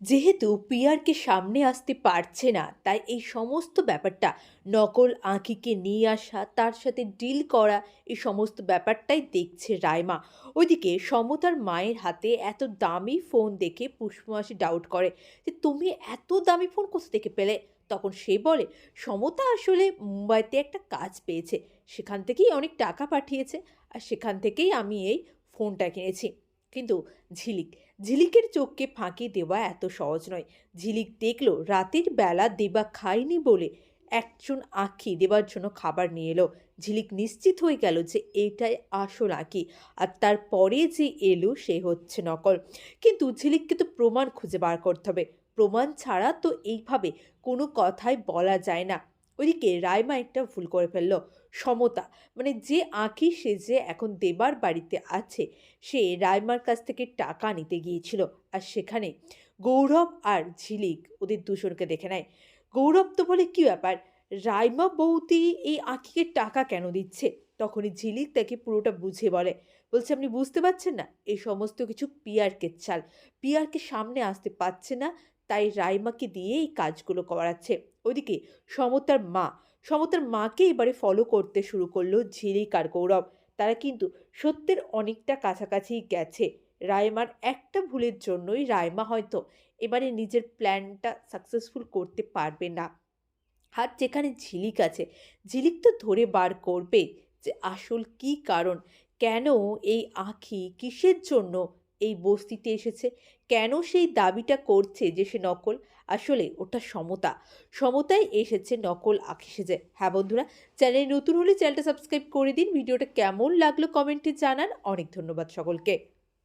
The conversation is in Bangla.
যেহেতু পিয়ারকে সামনে আসতে পারছে না, তাই এই সমস্ত ব্যাপারটা, নকল আঁকিকে নিয়ে আসা, তার সাথে ডিল করা, এই সমস্ত ব্যাপারটাই দেখছে রায়মা ওইদিকে সমতার মায়ের হাতে এত দামি ফোন দেখে পুষ্পমাসি ডাউট করে যে, তুমি এত দামি ফোন কোথা থেকে পেলে? তখন সে বলে, সমতা আসলে মুম্বাইতে একটা কাজ পেয়েছে। সেখান থেকেই অনেক টাকা পাঠিয়েছে, আর সেখান থেকেই আমি এই ফোনটা কিনেছি। কিন্তু ঝিলিক, ঝিলিকের চোখকে ফাঁকি দেওয়া এত সহজ নয়। ঝিলিক দেখল রাতের বেলা দেবা খায়নি বলে একজন আঁখি দেবার জন্য খাবার নিয়ে এলো। ঝিলিক নিশ্চিত হয়ে গেল যে এটাই আসল আঁকি আর তারপরে যে এলো সে হচ্ছে নকল। কিন্তু ঝিলিককে তো প্রমাণ খুঁজে বার করতে হবে। প্রমাণ ছাড়া তো এইভাবে কোনো কথাই বলা যায় না। ওইদিকে রাইমা একটা ভুল করে ফেলল। সমতা মানে যে আঁকি সে যে এখন দেবার বাড়িতে আছে, সে রাইমার কাছ থেকে টাকা নিতে গিয়েছিল। আর সেখানে গৌরব আর ঝিলিক ওদের দুজনকে দেখে নেয়। গৌরব তো বলে, কী ব্যাপার? রাইমা বৌদি এই আঁকিকে টাকা কেন দিচ্ছে? তখনই ঝিলিক তাকে পুরোটা বুঝে বলে, বলছে, আপনি বুঝতে পারছেন না? এই সমস্ত কিছু পিয়ারকে চাল। পিয়ারকে সামনে আসতে পারছে না তাই রাইমাকে দিয়ে এই কাজগুলো করাচ্ছে। ওদিকে সমতার মা, সমতার মাকে এবারে ফলো করতে শুরু করল ঝিলিক আর গৌরব। তারা কিন্তু সত্যের অনেকটা কাছাকাছি গেছে। রায়মার একটা ভুলের জন্যই রায়মা হয়তো এবারে নিজের প্ল্যানটা সাকসেসফুল করতে পারবে না। আর যেখানে ঝিলিক আছে, ঝিলিক তো ধরে বার করবে যে আসল কি কারণ, কেন এই আঁখি কিসের জন্য এই বস্তিতে এসেছে। কেন সেই দাবিটা করছে যে সে নকল? আসলে ওটা সমতা। সমতায় এসেছে নকল আঁকি সেজে হ্যাঁ বন্ধুরা, চ্যানেল নতুন হলে চ্যানেলটা সাবস্ক্রাইব করে দিন। ভিডিওটা কেমন লাগল কমেন্টে জানান। অনেক ধন্যবাদ সকলকে।